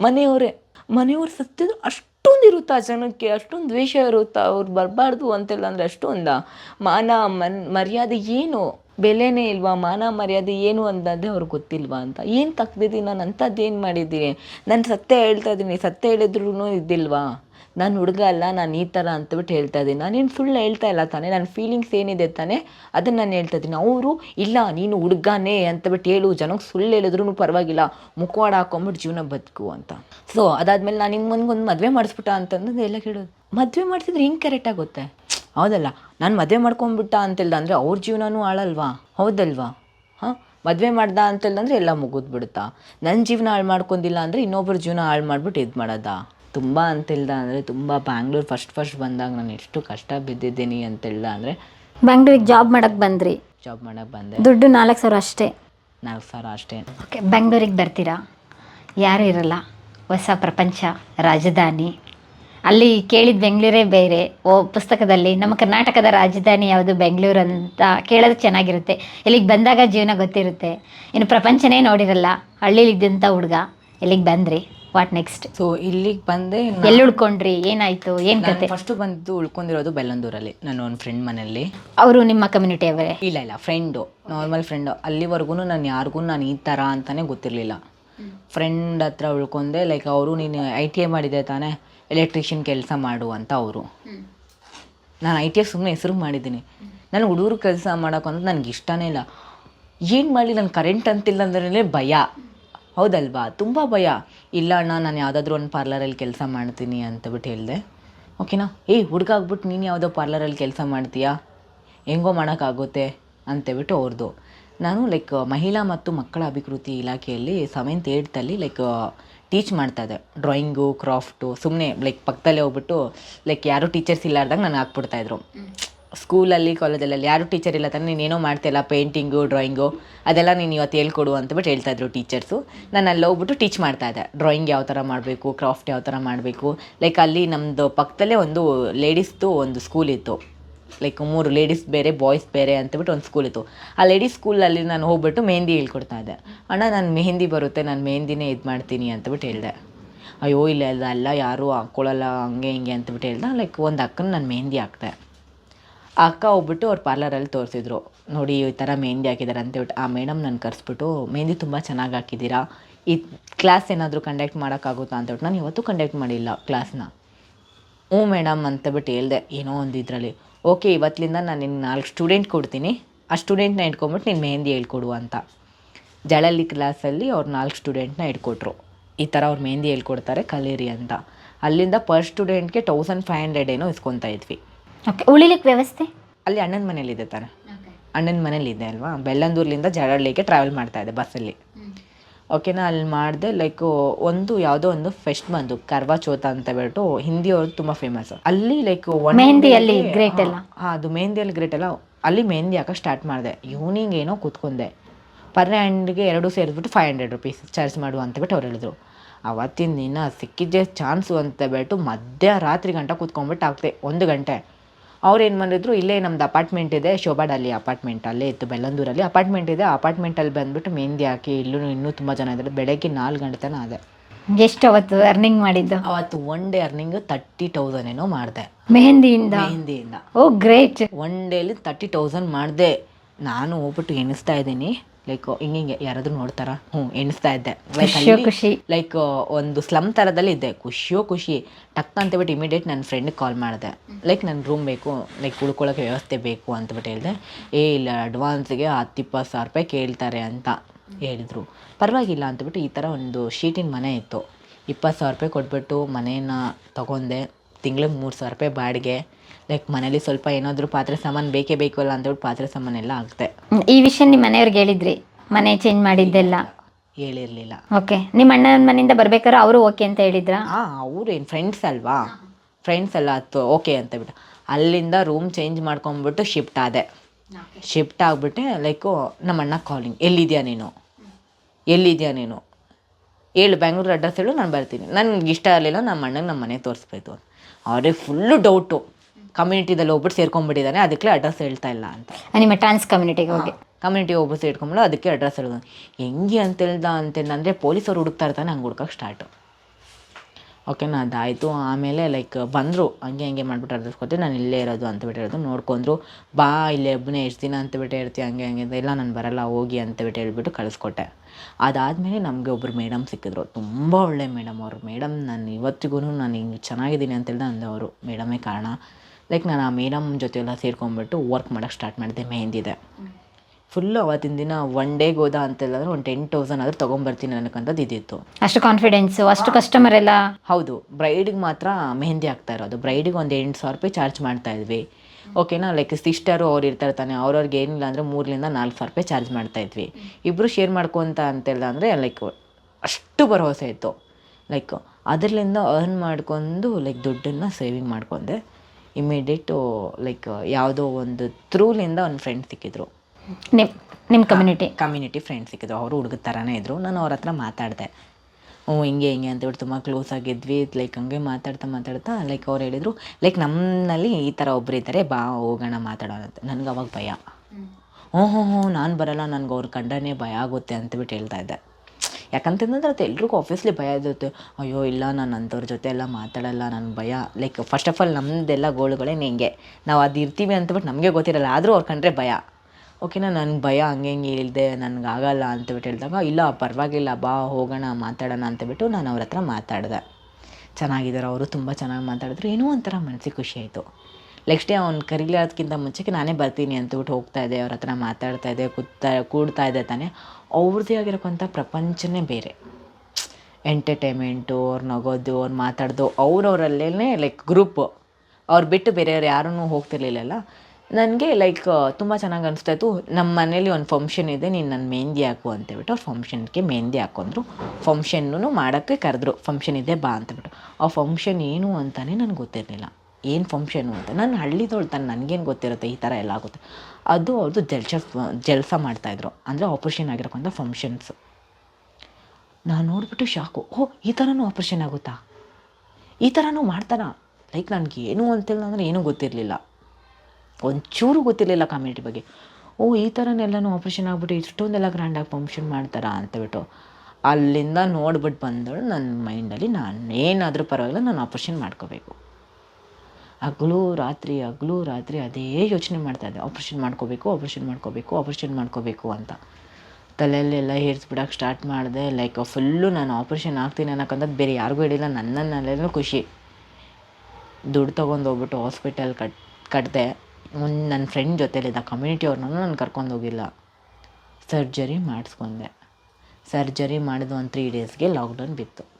ಮನೆಯವರೇ, ಮನೆಯವ್ರು ಸತ್ತಿದ್ರು ಅಷ್ಟೊಂದು ಇರುತ್ತಾ ಜನಕ್ಕೆ? ಅಷ್ಟೊಂದು ದ್ವೇಷ ಇರುತ್ತಾ? ಅವ್ರು ಬರಬಾರ್ದು ಅಂತೆಲ್ಲ ಅಂದರೆ ಅಷ್ಟೊಂದು? ಮಾನ, ಮನ್, ಮರ್ಯಾದೆ ಏನು? ಬೆಲೆನೇ ಇಲ್ವಾ, ಮಾನ ಮರ್ಯಾದೆ ಏನು ಅನ್ನೋದೇ ಅವ್ರಿಗೆ ಗೊತ್ತಿಲ್ವಾ ಅಂತ. ಏನು ತಗ್ದಿದ್ದೀನಿ ನಾನು ಅಂಥದ್ದು ಏನು ಮಾಡಿದ್ದೀನಿ ನಾನು ಸತ್ಯ ಹೇಳ್ತಾ ಇದ್ದೀನಿ, ಸತ್ಯ ಹೇಳಿದ್ರು ಇದ್ದಿಲ್ವಾ? ನಾನು ಹುಡುಗ ಅಲ್ಲ, ನಾನು ಈ ಥರ ಅಂತಬಿಟ್ಟು ಹೇಳ್ತಾ ಇದ್ದೀನಿ. ನಾನೇನು ಸುಳ್ಳು ಹೇಳ್ತಾ ಇಲ್ಲ ತಾನೇ ನನ್ನ ಫೀಲಿಂಗ್ಸ್ ಏನಿದೆ ತಾನೇ, ಅದನ್ನು ನಾನು ಹೇಳ್ತಾ ಇದ್ದೀನಿ. ಅವರು, ಇಲ್ಲ, ನೀನು ಹುಡುಗಾನೇ ಅಂತಬಿಟ್ಟು ಹೇಳು, ಜನಕ್ಕೆ ಸುಳ್ಳು ಹೇಳಿದ್ರು ಪರವಾಗಿಲ್ಲ, ಮುಖವಾಡ ಹಾಕೊಂಬಿಟ್ಟು ಜೀವನ ಬದುಕು ಅಂತ. ಸೊ ಅದಾದಮೇಲೆ ನಾನು ಹಿಂಗೆ ಒಂದು ಮದುವೆ ಮಾಡಿಸ್ಬಿಟ್ಟ ಅಂತಂದು ಎಲ್ಲ ಕೇಳೋದು. ಮದುವೆ ಮಾಡಿಸಿದ್ರೆ ಹಿಂಗೆ ಕರೆಕ್ಟ್ ಆಗುತ್ತೆ? ಹೌದಲ್ಲ? ನಾನು ಮದುವೆ ಮಾಡ್ಕೊಂಬಿಟ್ಟ ಅಂತಿಲ್ಲ ಅಂದರೆ ಅವ್ರ ಜೀವನನೂ ಹಾಳಲ್ವಾ? ಹೌದಲ್ವಾ? ಹಾಂ? ಮದುವೆ ಮಾಡ್ದ ಅಂದರೆ ಎಲ್ಲ ಮುಗಿದ್ಬಿಡುತ್ತಾ ನನ್ನ ಜೀವನ ಹಾಳು ಮಾಡ್ಕೊಂಡಿಲ್ಲ ಅಂದರೆ ಇನ್ನೊಬ್ಬರ ಜೀವನ ಹಾಳು ಮಾಡ್ಬಿಟ್ಟು ಇದು ಮಾಡೋದಾ? ತುಂಬ ಅಂತಿಲ್ಲದ ಅಂದರೆ ತುಂಬ ಬ್ಯಾಂಗ್ಳೂರ್ ಫಸ್ಟ್ ಫಸ್ಟ್ ಬಂದಾಗ ನಾನು ಎಷ್ಟು ಕಷ್ಟ ಬಿದ್ದಿದ್ದೀನಿ ಅಂತಿಲ್ಲ ಅಂದರೆ ಬ್ಯಾಂಗ್ಳೂರಿಗೆ ಜಾಬ್ ಮಾಡಕ್ಕೆ ಬಂದ್ರಿ. ಜಾಬ್ ಮಾಡಕ್ಕೆ ಬಂದೆ. ದುಡ್ಡು ನಾಲ್ಕು ಸಾವಿರ ಅಷ್ಟೇ. ನಾಲ್ಕು ಸಾವಿರ ಅಷ್ಟೇ. ಓಕೆ ಬೆಂಗಳೂರಿಗೆ ಬರ್ತೀರಾ? ಯಾರೂ ಇರಲ್ಲ. ಹೊಸ ಪ್ರಪಂಚ ರಾಜಧಾನಿ. ಅಲ್ಲಿ ಕೇಳಿದ ಬೆಂಗಳೂರೇ ಬೇರೆ. ಓ ಪುಸ್ತಕದಲ್ಲಿ ನಮ್ಮ ಕರ್ನಾಟಕದ ರಾಜಧಾನಿ ಯಾವುದು ಬೆಂಗಳೂರು ಅಂತ ಕೇಳೋದು ಚೆನ್ನಾಗಿರುತ್ತೆ. ಇಲ್ಲಿಗೆ ಬಂದಾಗ ಜೀವನ ಗೊತ್ತಿರುತ್ತೆ. ಇನ್ನು ಪ್ರಪಂಚನೇ ನೋಡಿರಲ್ಲ ಹಳ್ಳಿಲಿದ್ದಂಥ ಹುಡುಗ. ಇಲ್ಲಿಗೆ ಬಂದ್ರಿ? ವಾಟ್ ನೆಕ್ಸ್ಟ್ ಸೊ ಇಲ್ಲಿಗೆ ಬಂದೆ ಎಲ್ಲಿ ಉಳ್ಕೊಂಡ್ರಿ? ಏನಾಯ್ತು? ಏನು ಕತೆ? ಫಸ್ಟ್ ಬಂದು ಉಳ್ಕೊಂಡಿರೋದು ಬೆಲ್ಲಂದೂರಲ್ಲಿ ನಾನು ಒಂದು ಫ್ರೆಂಡ್ ಮನೆಯಲ್ಲಿ. ಅವರು ನಿಮ್ಮ ಕಮ್ಯುನಿಟಿ ಅವರೇ? ಇಲ್ಲ ಇಲ್ಲ ಫ್ರೆಂಡು ನಾರ್ಮಲ್ ಫ್ರೆಂಡು ಅಲ್ಲಿವರೆಗೂ ನಾನು ಯಾರಿಗೂ ನಾನು ಈ ಥರ ಅಂತಲೇ ಗೊತ್ತಿರಲಿಲ್ಲ. ಫ್ರೆಂಡ್ ಹತ್ರ ಉಳ್ಕೊಂಡೆ ಲೈಕ್ ಅವರು ನೀನು ಐ ಟಿ ಐ ಮಾಡಿದೆ ತಾನೇ? ಎಲೆಕ್ಟ್ರಿಷಿಯನ್ ಕೆಲಸ ಮಾಡು ಅಂತ ಅವರು ನಾನು ಐ ಟಿ ಎಫ್ ಸುಮ್ಮನೆ ಹೆಸರು ಮಾಡಿದ್ದೀನಿ. ನನಗೆ ಹುಡುಗರು ಕೆಲಸ ಮಾಡೋಕ್ಕಂತ ಅಂತ ನನಗೆ ಇಷ್ಟನೇ ಇಲ್ಲ. ಏನು ಮಾಡಲಿ ನಾನು ಕರೆಂಟ್ ಅಂತಿಲ್ಲ ಅಂದ್ರೆ ಭಯ. ಹೌದಲ್ವಾ? ತುಂಬ ಭಯ. ಇಲ್ಲ ಅಣ್ಣ ನಾನು ಯಾವುದಾದ್ರೂ ಒಂದು ಪಾರ್ಲರಲ್ಲಿ ಕೆಲಸ ಮಾಡ್ತೀನಿ ಅಂತಬಿಟ್ಟು ಹೇಳಿದೆ. ಓಕೆನಾ ಏಯ್ ಹುಡುಗ ಆಗ್ಬಿಟ್ಟು ನೀನು ಯಾವುದೋ ಪಾರ್ಲರಲ್ಲಿ ಕೆಲಸ ಮಾಡ್ತೀಯಾ? ಹೆಂಗೋ ಮಾಡೋಕ್ಕಾಗುತ್ತೆ ಅಂತೇಳ್ಬಿಟ್ಟು ಅವ್ರದ್ದು ನಾನು ಲೈಕ್ ಮಹಿಳಾ ಮತ್ತು ಮಕ್ಕಳ ಅಭಿವೃದ್ಧಿ ಇಲಾಖೆಯಲ್ಲಿ ಸೆವೆಂತ್ ಏಯ್ತಲ್ಲಿ ಲೈಕ್ ಟೀಚ್ ಮಾಡ್ತಾಯಿದ್ದೆ ಡ್ರಾಯಿಂಗು ಕ್ರಾಫ್ಟು ಸುಮ್ಮನೆ ಲೈಕ್ ಪಕ್ಕದಲ್ಲೇ ಹೋಗ್ಬಿಟ್ಟು ಲೈಕ್ ಯಾರೂ ಟೀಚರ್ಸ್ ಇಲ್ಲಾರ್ದಂಗೆ ನಾನು ಹಾಕ್ಬಿಡ್ತಾಯಿದ್ರು ಸ್ಕೂಲಲ್ಲಿ ಕಾಲೇಜಲ್ಲಿ ಯಾರೂ ಟೀಚರ್ ಇಲ್ಲ ತಾನೆ, ನೀನೇನೋ ಮಾಡ್ತಿಲ್ಲ ಪೇಂಟಿಂಗು ಡ್ರಾಯಿಂಗು ಅದೆಲ್ಲ ನೀನು ಇವತ್ತು ಹೇಳ್ಕೊಡು ಅಂತಬಿಟ್ಟು ಹೇಳ್ತಾಯಿದ್ರು ಟೀಚರ್ಸು ನಾನು ಅಲ್ಲಿ ಹೋಗ್ಬಿಟ್ಟು ಟೀಚ್ ಮಾಡ್ತಾಯಿದ್ದೆ ಡ್ರಾಯಿಂಗ್ ಯಾವ ಥರ ಮಾಡಬೇಕು ಕ್ರಾಫ್ಟ್ ಯಾವ ಥರ ಮಾಡಬೇಕು. ಲೈಕ್ ಅಲ್ಲಿ ನಮ್ಮದು ಪಕ್ಕದಲ್ಲೇ ಒಂದು ಲೇಡೀಸ್ದು ಒಂದು ಸ್ಕೂಲ್ ಇತ್ತು. ಲೈಕ್ ಮೂರು ಲೇಡೀಸ್ ಬೇರೆ ಬಾಯ್ಸ್ ಬೇರೆ ಅಂತಬಿಟ್ಟು ಒಂದು ಸ್ಕೂಲ್ ಇತ್ತು. ಆ ಲೇಡೀಸ್ ಸ್ಕೂಲಲ್ಲಿ ನಾನು ಹೋಗ್ಬಿಟ್ಟು ಮೆಹಂದಿ ಹೇಳ್ಕೊಡ್ತಾ ಇದ್ದೆ. ಅಣ್ಣ, ನಾನು ಮೆಹಂದಿ ಬರುತ್ತೆ, ನಾನು ಮೆಹಂದಿನೇ ಇದು ಮಾಡ್ತೀನಿ ಅಂತಬಿಟ್ಟು ಹೇಳಿದೆ. ಅಯ್ಯೋ, ಇಲ್ಲ ಇಲ್ಲ, ಅಲ್ಲ, ಯಾರೂ ಹಾಕ್ಕೊಳ್ಳಲ್ಲ ಹಂಗೆ, ಹಿಂಗೆ ಅಂತಬಿಟ್ಟು ಹೇಳ್ದೆ. ಲೈಕ್ ಒಂದು ಅಕ್ಕನ ನಾನು ಮೆಹಂದಿ ಹಾಕ್ದೆ. ಅಕ್ಕ ಹೋಗ್ಬಿಟ್ಟು ಅವ್ರು ಪಾರ್ಲರಲ್ಲಿ ತೋರಿಸಿದ್ರು. ನೋಡಿ, ಈ ಥರ ಮೆಹಂದಿ ಹಾಕಿದ್ದಾರೆ ಅಂತೇಳ್ಬಿಟ್ಟು ಆ ಮೇಡಮ್ ನಾನು ಕರೆಸ್ಬಿಟ್ಟು ಮೆಹಂದಿ ತುಂಬ ಚೆನ್ನಾಗಿ ಹಾಕಿದ್ದೀರಾ ಈ ಕ್ಲಾಸ್ ಏನಾದರೂ ಕಂಡಕ್ಟ್ ಮಾಡೋಕ್ಕಾಗುತ್ತಾ? ಅಂತೇಳ್ಬಿಟ್ಟು ನಾನು ಇವತ್ತು ಕಂಡಕ್ಟ್ ಮಾಡಿಲ್ಲ ಕ್ಲಾಸ್ನ ಹ್ಞೂ ಮೇಡಮ್ ಅಂತಬಿಟ್ಟು ಹೇಳಿದೆ ಏನೋ ಒಂದು ಇದರಲ್ಲಿ ಓಕೆ ಇವತ್ತಿಂದ ನಾನು ನಿನ್ನ ನಾಲ್ಕು ಸ್ಟೂಡೆಂಟ್ ಕೊಡ್ತೀನಿ. ಆ ಸ್ಟೂಡೆಂಟ್ನ ಇಟ್ಕೊಂಬಿಟ್ಟು ನೀನು ಮೆಹಂದಿ ಹೇಳ್ಕೊಡು ಅಂತ. ಜಳಲಿ ಕ್ಲಾಸಲ್ಲಿ ಅವ್ರು ನಾಲ್ಕು ಸ್ಟೂಡೆಂಟ್ನ ಇಟ್ಕೊಟ್ರು ಈ ಥರ ಅವ್ರು ಮೆಹಂದಿ ಹೇಳ್ಕೊಡ್ತಾರೆ ಕಲೀರಿ ಅಂತ. ಅಲ್ಲಿಂದ ಪರ್ ಸ್ಟೂಡೆಂಟ್ಗೆ ತೌಸಂಡ್ ಫೈವ್ ಹಂಡ್ರೆಡ್ ಏನೋ ಇಸ್ಕೊತಾ ಇದ್ವಿ. ಓಕೆ ಉಳಿಲಿಕ್ಕೆ ವ್ಯವಸ್ಥೆ? ಅಲ್ಲಿ ಅಣ್ಣನ ಮನೇಲಿದೆ ತಾನೆ. ಅಣ್ಣನ ಮನೇಲಿದೆ ಅಲ್ವಾ? ಬೆಳ್ಳಂದೂರ್ಲಿಂದ ಜಳಳ್ಳಿಗೆ ಟ್ರಾವೆಲ್ ಮಾಡ್ತಾ ಇದೆ ಬಸ್ಸಲ್ಲಿ. ಓಕೆನಾ ಅಲ್ಲಿ ಮಾಡಿದೆ ಲೈಕ್ ಒಂದು ಯಾವುದೋ ಒಂದು ಫೆಸ್ಟ್ ಬಂದು ಕರ್ವಾ ಚೌತ ಅಂತ ಹೇಳ್ಬಿಟ್ಟು ಹಿಂದಿ ಅವ್ರದ್ದು ತುಂಬ ಫೇಮಸ್ ಅಲ್ಲಿ ಲೈಕ್ ಮೆಹಂದಿಯಲ್ಲಿ ಗ್ರೇಟ್ ಅಲ್ಲ? ಹಾಂ ಅದು ಮೆಹಂದಿಯಲ್ಲಿ ಗ್ರೇಟ್ ಅಲ್ಲ ಅಲ್ಲಿ ಮೆಹಂದಿ ಹಾಕೋ ಸ್ಟಾರ್ಟ್ ಮಾಡಿದೆ. ಈವ್ನಿಂಗ್ ಏನೋ ಕೂತ್ಕೊಂಡೆ. ಪರ್ ಹ್ಯಾಂಡ್ಗೆ ಎರಡು ಸೇರಿಸ್ಬಿಟ್ಟು ಫೈವ್ ಹಂಡ್ರೆಡ್ ರುಪೀಸ್ ಚಾರ್ಜ್ ಮಾಡು ಅಂತಬಿಟ್ಟು ಅವ್ರು ಹೇಳಿದ್ರು. ಅವತ್ತಿನ ದಿನ ಸಿಕ್ಕಿದ್ದೆ ಚಾನ್ಸು ಅಂತ ಹೇಳ್ಬಿಟ್ಟು ಮಧ್ಯರಾತ್ರಿ ಗಂಟ ಕೂತ್ಕೊಂಡ್ಬಿಟ್ಟು ಆಗ್ತೆ ಒಂದು ಗಂಟೆ. ಅವ್ರು ಏನು ಮಾಡಿದ್ರು ಇಲ್ಲೇ ನಮ್ದು ಅಪಾರ್ಟ್ಮೆಂಟ್ ಇದೆ ಶೋಭಾಡಲ್ಲಿ ಅಪಾರ್ಟ್ಮೆಂಟ್ ಅಲ್ಲೇ ಇತ್ತು ಬೆಳ್ಳಂದೂರಲ್ಲಿ ಅಪಾರ್ಟ್ಮೆಂಟ್ ಇದೆ. ಅಪಾರ್ಟ್ಮೆಂಟಲ್ಲಿ ಬಂದ್ಬಿಟ್ಟು ಮೆಹಂದಿ ಹಾಕಿ ಇಲ್ಲೂ ಇನ್ನೂ ತುಂಬ ಜನ ಇದ್ದಾರೆ. ಬೆಳಗ್ಗೆ ನಾಲ್ಕು ಗಂಟೆ ತನಕ ಅದೇ. ಎಷ್ಟು ಅವತ್ತು ಅರ್ನಿಂಗ್ ಮಾಡಿದ್ದು? ಅವತ್ತು one day earning thirty thousand ಏನೋ ಮಾಡಿದೆ. ಮೆಹಂದಿಯಿಂದ? ಮೆಹಂದಿಯಿಂದ. ಓ great one daily thirty thousand ಮಾಡಿದೆ. ನಾನು ಹೋಗ್ಬಿಟ್ಟು ಎಣಿಸ್ತಾ ಇದ್ದೀನಿ. ಲೈಕ್ ಹಿಂಗೆ ಯಾರಾದರೂ ನೋಡ್ತಾರ? ಹ್ಞೂ ಎಣಿಸ್ತಾ ಇದ್ದೆ. ಖುಷಿಯೋ ಖುಷಿ. ಲೈಕ್ ಒಂದು ಸ್ಲಮ್ ಥರದಲ್ಲಿ ಇದ್ದೆ. ಖುಷಿಯೋ ಖುಷಿ. ಟಕ್ ಅಂತಬಿಟ್ಟು ಇಮಿಡಿಯೇಟ್ ನನ್ನ ಫ್ರೆಂಡ್ಗೆ ಕಾಲ್ ಮಾಡಿದೆ. ಲೈಕ್ ನನ್ನ ರೂಮ್ ಬೇಕು ಲೈಕ್ ಉಳ್ಕೊಳ್ಳೋಕೆ ವ್ಯವಸ್ಥೆ ಬೇಕು ಅಂತಬಿಟ್ಟು ಹೇಳಿದೆ. ಏ ಇಲ್ಲ ಅಡ್ವಾನ್ಸ್ಗೆ ಹತ್ತು ಇಪ್ಪತ್ತು ಸಾವಿರ ರೂಪಾಯಿ ಕೇಳ್ತಾರೆ ಅಂತ ಹೇಳಿದರು. ಪರವಾಗಿಲ್ಲ ಅಂತಬಿಟ್ಟು ಈ ಥರ ಒಂದು ಶೀಟಿನ ಮನೆ ಇತ್ತು. ಇಪ್ಪತ್ತು ಸಾವಿರ ರೂಪಾಯಿ ಕೊಟ್ಬಿಟ್ಟು ಮನೇನ ತಗೊಂಡೆ. ತಿಂಗ್ಳಿಗೆ ಮೂರು ಸಾವಿರ ರೂಪಾಯಿ ಬಾಡಿಗೆ. ಲೈಕ್ ಮನೇಲಿ ಸ್ವಲ್ಪ ಏನಾದರೂ ಪಾತ್ರೆ ಸಾಮಾನು ಬೇಕೇ ಬೇಕು ಅಲ್ಲ ಪಾತ್ರ ಪಾತ್ರೆ ಸಾಮಾನೆಲ್ಲ ಆಗುತ್ತೆ ಈ ವಿಷಯ ನಿಮ್ಮ ಮನೆಯವ್ರಿಗೆ ಹೇಳಿದ್ರಿ? ಮನೆ ಚೇಂಜ್ ಮಾಡಿದ್ದೆಲ್ಲ? ಹೇಳಿರಲಿಲ್ಲ. ಓಕೆ ನಿಮ್ಮ ಅಣ್ಣನ ಮನೆಯಿಂದ ಬರ್ಬೇಕಾದ್ರೆ ಅವರು ಓಕೆ ಅಂತ ಹೇಳಿದ್ರಾ? ಹಾಂ ಅವ್ರೇನು ಫ್ರೆಂಡ್ಸ್ ಅಲ್ವಾ? ಫ್ರೆಂಡ್ಸ್ ಎಲ್ಲ ಹತ್ತು ಓಕೆ ಅಂತ ಬಿಟ್ಟು. ಅಲ್ಲಿಂದ ರೂಮ್ ಚೇಂಜ್ ಮಾಡ್ಕೊಂಬಿಟ್ಟು ಶಿಫ್ಟ್ ಆದೆ. ಶಿಫ್ಟ್ ಆಗಿಬಿಟ್ಟೆ ಲೈಕು ನಮ್ಮ ಅಣ್ಣ ಕಾಲಿಂಗ್ ಎಲ್ಲಿದ್ಯಾ ನೀನು? ಎಲ್ಲಿದ್ಯಾ ನೀನು? ಹೇಳು ಬೆಂಗ್ಳೂರು ಅಡ್ರೆಸ್ ಹೇಳು ನಾನು ಬರ್ತೀನಿ. ನನಗೆ ಇಷ್ಟ ಆಗಲಿಲ್ಲ ನಮ್ಮ ಅಣ್ಣಗೆ ನಮ್ಮ ಮನೆ ತೋರಿಸ್ಬೇಕು ಅವ್ರಿಗೆ ಫುಲ್ಲು ಡೌಟು ಕಮ್ಯುನಿಟಿದಲ್ಲಿ ಒಬ್ಬರು ಸೇರ್ಕೊಂಡ್ಬಿಟ್ಟಿದ್ದಾನೆ ಅದಕ್ಕೆ ಅಡ್ರೆಸ್ ಹೇಳ್ತಾ ಇಲ್ಲ ಅಂತ. ನಿಮ್ಮ ಟ್ರಾನ್ಸ್ ಕಮ್ಯುನಿಟಿಗೆ ಹೋಗಿ. ಕಮ್ಯುನಿಟಿ ಒಬ್ಬರು ಸೇರ್ಕೊಂಬಿಡೋ ಅದಕ್ಕೆ ಅಡ್ರೆಸ್ ಹೇಳೋದು. ಹೆಂಗೆ ಅಂತ ಹೇಳ್ದ ಅಂದರೆ ಪೊಲೀಸರು ಹುಡುಕ್ತಾ ಇರ್ತಾನೆ ಹಂಗೆ ಹುಡ್ಕಕ್ಕೆ ಸ್ಟಾರ್ಟು ಓಕೆನಾ ಅದಾಯಿತು. ಆಮೇಲೆ ಲೈಕ್ ಬಂದರು. ಹಂಗೆ ಹಂಗೆ ಮಾಡಿಬಿಟ್ಟು ಅಡ್ರೆಸ್ ಕೊಟ್ಟು ನಾನು ಇಲ್ಲೇ ಇರೋದು ಅಂತ ಬಿಟ್ಟು ಹೇಳೋದು. ನೋಡ್ಕೊಂಡ್ರು. ಬಾ ಇಲ್ಲೇ ಒಬ್ಬನೇ ಎಷ್ಟು ದಿನ ಅಂತ ಬಿಟ್ಟು ಹೇಳ್ತೀವಿ ಹಂಗೆ ಹಂಗೆ ಅಂತ. ಇಲ್ಲ ನಾನು ಬರಲ್ಲ ಹೋಗಿ ಅಂತ ಬಿಟ್ಟು ಹೇಳ್ಬಿಟ್ಟು ಕಳಿಸ್ಕೊಟ್ಟೆ. ಅದಾದಮೇಲೆ ನಮಗೆ ಒಬ್ಬರು ಮೇಡಮ್ ಸಿಕ್ಕಿದ್ರು. ತುಂಬ ಒಳ್ಳೆ ಮೇಡಮ್ ಅವರು. ಮೇಡಮ್ ನಾನು ಇವತ್ತಿಗೂ ನಾನು ಹಿಂಗೆ ಚೆನ್ನಾಗಿದ್ದೀನಿ ಅಂತ ಹೇಳ್ದೆ ಅಂದೆ ಅವರು. ಮೇಡಮೇ ಕಾರಣ. ಲೈಕ್ ನಾನು ಆ ಮೀನಮ್ ಜೊತೆ ಎಲ್ಲ ಸೇರ್ಕೊಂಡ್ಬಿಟ್ಟು ವರ್ಕ್ ಮಾಡೋಕ್ಕೆ ಸ್ಟಾರ್ಟ್ ಮಾಡಿದೆ ಮೆಹಂದಿದೆ. ಫುಲ್ಲು ಅವತ್ತಿನ ದಿನ ಒನ್ ಡೇಗೆ ಹೋದ ಅಂತಂದ್ರೆ ಒಂದು ಟೆನ್ ತೌಸಂಡ್ ಆದರೂ ತೊಗೊಂಬರ್ತೀನಿ ಅನ್ನೋಕ್ಕಂಥದ್ದು ಇದ್ದಿತ್ತು ಅಷ್ಟು ಕಾನ್ಫಿಡೆನ್ಸು ಅಷ್ಟು ಕಸ್ಟಮರ್ ಎಲ್ಲ? ಹೌದು ಬ್ರೈಡಿಗೆ ಮಾತ್ರ ಮೆಹಂದಿ ಆಗ್ತಾ ಇರೋದು. ಬ್ರೈಡಿಗೆ ಒಂದು ಎಂಟು ಸಾವಿರ ರೂಪಾಯಿ ಚಾರ್ಜ್ ಮಾಡ್ತಾ ಇದ್ವಿ. ಓಕೆನಾ ಲೈಕ್ ಸಿಸ್ಟರು ಅವ್ರು ಇರ್ತಾರೆ ತಾನೆ ಅವ್ರವ್ರಿಗೆ ಏನಿಲ್ಲ ಅಂದರೆ ಮೂರರಿಂದ ನಾಲ್ಕು ಸಾವಿರ ರೂಪಾಯಿ ಚಾರ್ಜ್ ಮಾಡ್ತಾ ಇದ್ವಿ. ಇಬ್ಬರು ಶೇರ್ ಮಾಡ್ಕೊತ ಅಂತೆಲ್ಲ ಅಂದರೆ ಲೈಕ್ ಅಷ್ಟು ಭರವಸೆ ಇತ್ತು. ಲೈಕ್ ಅದರಿಂದ ಅರ್ನ್ ಮಾಡ್ಕೊಂಡು ಲೈಕ್ ದುಡ್ಡನ್ನು ಸೇವಿಂಗ್ ಮಾಡ್ಕೊಂಡೆ. ಇಮಿಡಿಯೇಟು ಲೈಕ್ ಯಾವುದೋ ಒಂದು ಥ್ರೂಲಿಂದ ಒಂದು ಫ್ರೆಂಡ್ ಸಿಕ್ಕಿದ್ರು. ನಿಮ್ಮ ನಿಮ್ಮ ಕಮ್ಯುನಿಟಿ ಕಮ್ಯುನಿಟಿ ಫ್ರೆಂಡ್ ಸಿಕ್ಕಿದ್ರು. ಅವರು ಹುಡುಗ ಥರನೇ ಇದ್ದರು ನಾನು ಅವ್ರ ಹತ್ರ ಮಾತಾಡಿದೆ. ಹ್ಞೂ ಹಿಂಗೆ ಹಿಂಗೆ ಅಂತೇಳಿ ತುಂಬ ಕ್ಲೋಸ್ ಆಗಿದ್ವಿ. ಲೈಕ್ ಹಂಗೆ ಮಾತಾಡ್ತಾ ಮಾತಾಡ್ತಾ ಲೈಕ್ ಅವ್ರು ಹೇಳಿದರು ಲೈಕ್ ನಮ್ಮಲ್ಲಿ ಈ ಥರ ಒಬ್ಬರು ಇದ್ದಾರೆ ಬಾ ಹೋಗೋಣ ಮಾತಾಡೋಣ ಅಂತ. ನನಗೆ ಅವಾಗ ಭಯ. ಹ್ಞೂ ಹ್ಞೂ ಹ್ಞೂ ನಾನು ಬರಲ್ಲ ನನಗೆ ಅವ್ರ ಕಂಡನೇ ಭಯ ಆಗುತ್ತೆ ಅಂತಬಿಟ್ಟು ಹೇಳ್ತಾ ಇದ್ದೆ. ಯಾಕಂತಂದ್ರೆ ಅದು ಎಲ್ರಿಗೂ ಆಫೀಸ್ಲಿ ಭಯ ಇರುತ್ತೆ. ಅಯ್ಯೋ, ಇಲ್ಲ, ನಾನು ಅಂಥವ್ರ ಜೊತೆ ಎಲ್ಲ ಮಾತಾಡಲ್ಲ ನನ್ನ ಭಯ. ಲೈಕ್ ಫಸ್ಟ್ ಆಫ್ ಆಲ್ ನಮ್ಮದೆಲ್ಲ ಗೋಳುಗಳೇ ಹಿಂಗೆ? ನಾವು ಅದು ಇರ್ತೀವಿ ಅಂತಬಿಟ್ಟು ನಮಗೆ ಗೊತ್ತಿರಲ್ಲ. ಆದರೂ ಅವ್ರು ಕಂಡ್ರೆ ಭಯ. ಓಕೆನಾ ನನ್ನ ಭಯ, ಹಂಗೆ, ಹಿಂಗೆ ಇಲ್ಲದೆ ನನಗಾಗಲ್ಲ ಅಂತಬಿಟ್ಟು ಹೇಳಿದಾಗ, ಇಲ್ಲ, ಪರವಾಗಿಲ್ಲ, ಬಾ, ಹೋಗೋಣ, ಮಾತಾಡೋಣ ಅಂತಬಿಟ್ಟು ನಾನು ಅವ್ರ ಹತ್ರ ಮಾತಾಡಿದೆ. ಚೆನ್ನಾಗಿದ್ದಾರೆ, ಅವರು ತುಂಬ ಚೆನ್ನಾಗಿ ಮಾತಾಡಿದ್ರು. ಏನೋ ಒಂಥರ ಮನಸ್ಸಿಗೆ ಖುಷಿ ಆಯಿತು. ನೆಕ್ಸ್ಟ್ ಡೇ ಅವ್ನು ಕರೀಲಾರ್ದಕ್ಕಿಂತ ಮುಂಚೆಗೆ ನಾನೇ ಬರ್ತೀನಿ ಅಂತಬಿಟ್ಟು ಹೋಗ್ತಾ ಇದ್ದೆ, ಅವ್ರ ಹತ್ರ ಮಾತಾಡ್ತಾ ಇದ್ದೆ ಕೂತಾ ಕೂಡ್ತಾ ಇದ್ದೆ ತಾನೇ. ಅವ್ರದ್ದೇ ಆಗಿರೋಕ್ಕಂಥ ಪ್ರಪಂಚನೇ ಬೇರೆ. ಎಂಟರ್ಟೈನ್ಮೆಂಟು ಅವ್ರು ನಗೋದು, ಅವ್ರು ಮಾತಾಡೋದು ಅವ್ರವರಲ್ಲೇ ಲೈಕ್ ಗ್ರೂಪ್ ಅವ್ರು ಬಿಟ್ಟು ಬೇರೆಯವ್ರು ಯಾರೂ ಹೋಗ್ತಿರ್ಲಿಲ್ಲಲ್ಲ. ನನಗೆ ಲೈಕ್ ತುಂಬ ಚೆನ್ನಾಗಿ ಅನಿಸ್ತಾ ಇತ್ತು. ನಮ್ಮ ಮನೇಲಿ ಒಂದು ಫಂಕ್ಷನ್ ಇದೆ, ನೀನು ನನ್ನ ಮೆಹಂದಿ ಹಾಕು ಅಂತೇಳ್ಬಿಟ್ಟು ಅವ್ರು ಫಂಕ್ಷನ್ಗೆ ಮೆಹಂದಿ ಹಾಕೊಂಡ್ರು. ಫಂಕ್ಷನ್ನು ಮಾಡೋಕ್ಕೆ ಕರೆದ್ರು. ಫಂಕ್ಷನ್ ಇದೆ ಬಾ ಅಂತಬಿಟ್ಟು ಆ ಫಂಕ್ಷನ್ ಏನು ಅಂತಲೇ ನನಗೆ ಗೊತ್ತಿರಲಿಲ್ಲ. ಏನು ಫಂಕ್ಷನು ಅಂತ ನಾನು ಹಳ್ಳಿದವಳು ತಾನು ನನಗೇನು ಗೊತ್ತಿರುತ್ತೆ ಈ ಥರ ಎಲ್ಲ ಆಗುತ್ತೆ. ಅದು ಅವ್ರದ್ದು ಜಲ್ಸ ಜಲ್ಸ ಮಾಡ್ತಾಯಿದ್ರು. ಅಂದರೆ ಆಪ್ರೇಷನ್ ಆಗಿರೋಕ್ಕಂಥ ಫಂಕ್ಷನ್ಸ್ ನಾನು ನೋಡಿಬಿಟ್ಟು ಶಾಕು ಓ, ಈ ಥರನೂ ಆಪ್ರೇಷನ್ ಆಗುತ್ತಾ? ಈ ಥರನೂ ಮಾಡ್ತಾರಾ ಲೈಕ್ ನನಗೆ ಏನು ಅಂತಿಲ್ಲ ಅಂದರೆ ಏನೂ ಗೊತ್ತಿರಲಿಲ್ಲ. ಒಂಚೂರು ಗೊತ್ತಿರಲಿಲ್ಲ ಕಾಮಿಡಿ ಬಗ್ಗೆ. ಓ, ಈ ಥರನೆಲ್ಲನೂ ಆಪ್ರೇಷನ್ ಆಗ್ಬಿಟ್ಟು ಇಷ್ಟೊಂದೆಲ್ಲ ಗ್ರ್ಯಾಂಡಾಗಿ ಫಂಕ್ಷನ್ ಮಾಡ್ತಾರ ಅಂತಬಿಟ್ಟು ಅಲ್ಲಿಂದ ನೋಡ್ಬಿಟ್ಟು ಬಂದಳು ನನ್ನ ಮೈಂಡಲ್ಲಿ ನಾನು ಏನಾದರೂ ಪರವಾಗಿಲ್ಲ, ನಾನು ಆಪ್ರೇಷನ್ ಮಾಡ್ಕೋಬೇಕು. ಹಗಲು ರಾತ್ರಿ ಹಗಲು ರಾತ್ರಿ ಅದೇ ಯೋಚನೆ ಮಾಡ್ತಾ ಇದ್ದೆ. ಆಪ್ರೇಷನ್ ಮಾಡ್ಕೋಬೇಕು ಆಪ್ರೇಷನ್ ಮಾಡ್ಕೋಬೇಕು ಆಪ್ರೇಷನ್ ಮಾಡ್ಕೋಬೇಕು ಅಂತ. ತಲೆಯಲ್ಲೆಲ್ಲ ಹೇರಿಸ್ಬಿಡಕ್ಕೆ ಸ್ಟಾರ್ಟ್ ಮಾಡಿದೆ. ಲೈಕ್ ಫುಲ್ಲು ನಾನು ಆಪ್ರೇಷನ್ ಆಗ್ತೀನಿ ಅನ್ನೋಕ್ಕಂಥದ್ದು ಬೇರೆ ಯಾರಿಗೂ ಹೇಳಿಲ್ಲ. ನನ್ನಲ್ಲೂ ಖುಷಿ. ದುಡ್ಡು ತೊಗೊಂಡು ಹೋಗ್ಬಿಟ್ಟು ಹಾಸ್ಪಿಟಲ್ ಕಟ್ ಕಟ್ಟಿದೆ ಒಂದು ನನ್ನ ಫ್ರೆಂಡ್ ಜೊತೆಲಿದ್ದ ಕಮ್ಯುನಿಟಿ ಅವ್ರನ್ನೂ ನಾನು ಕರ್ಕೊಂಡು ಹೋಗಿಲ್ಲ. ಸರ್ಜರಿ ಮಾಡಿಸ್ಕೊಂಡೆ. ಸರ್ಜರಿ ಮಾಡಿದ ಒಂದು ತ್ರೀ ಡೇಸ್ಗೆ ಲಾಕ್ಡೌನ್ ಬಿತ್ತು.